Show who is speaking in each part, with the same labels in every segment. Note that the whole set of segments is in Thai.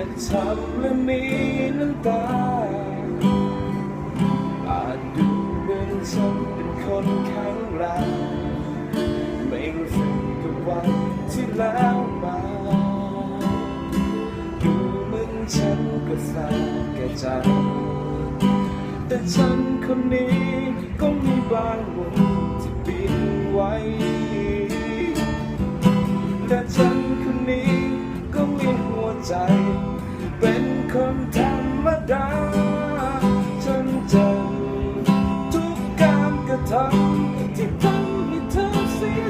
Speaker 1: ให้เจ็บช้ำและมีน้ำตาอาจดูเหมือนฉันเป็นคนแข็งแรงไม่รู้สึกกับวันที่แล้วมาดูเหมือนฉันก็สาแก่ใจ แต่ฉันคนนี้ก็มีบางวันที่ปิดไว้แต่ฉัน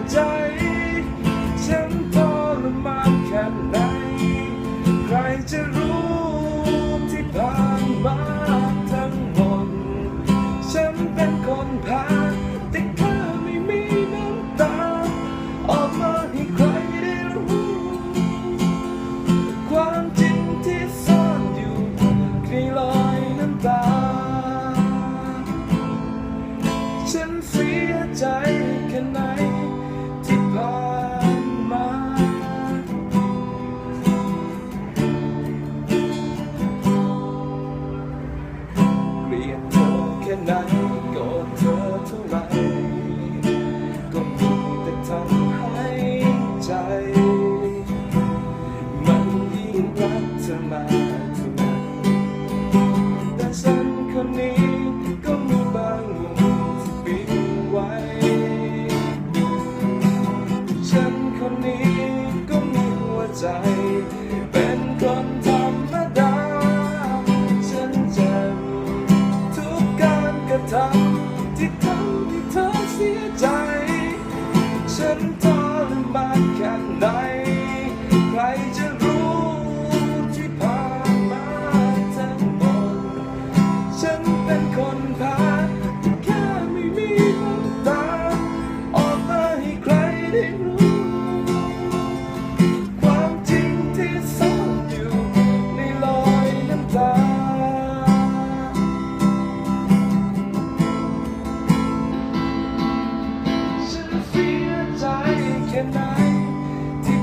Speaker 1: เยิ่งรักเธอมาเท่านั้นแต่ฉันคนนี้ก็มีบางมุมที่ปิดไว้ ฉันคนนี้ก็มีหัวใจ เป็นคนธรรมดา ฉันเจ็บทุกการกระทำที่ทำให้เธอเสียใจ ฉันทรมานแค่ไหน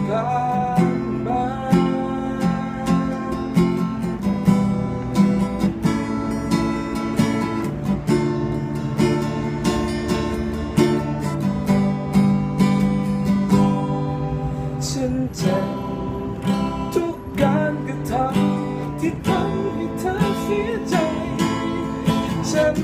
Speaker 1: ที่ผ่านฉันเจ็บทุกการกระทำที่ทำให้เธอเสียใจ ฉัน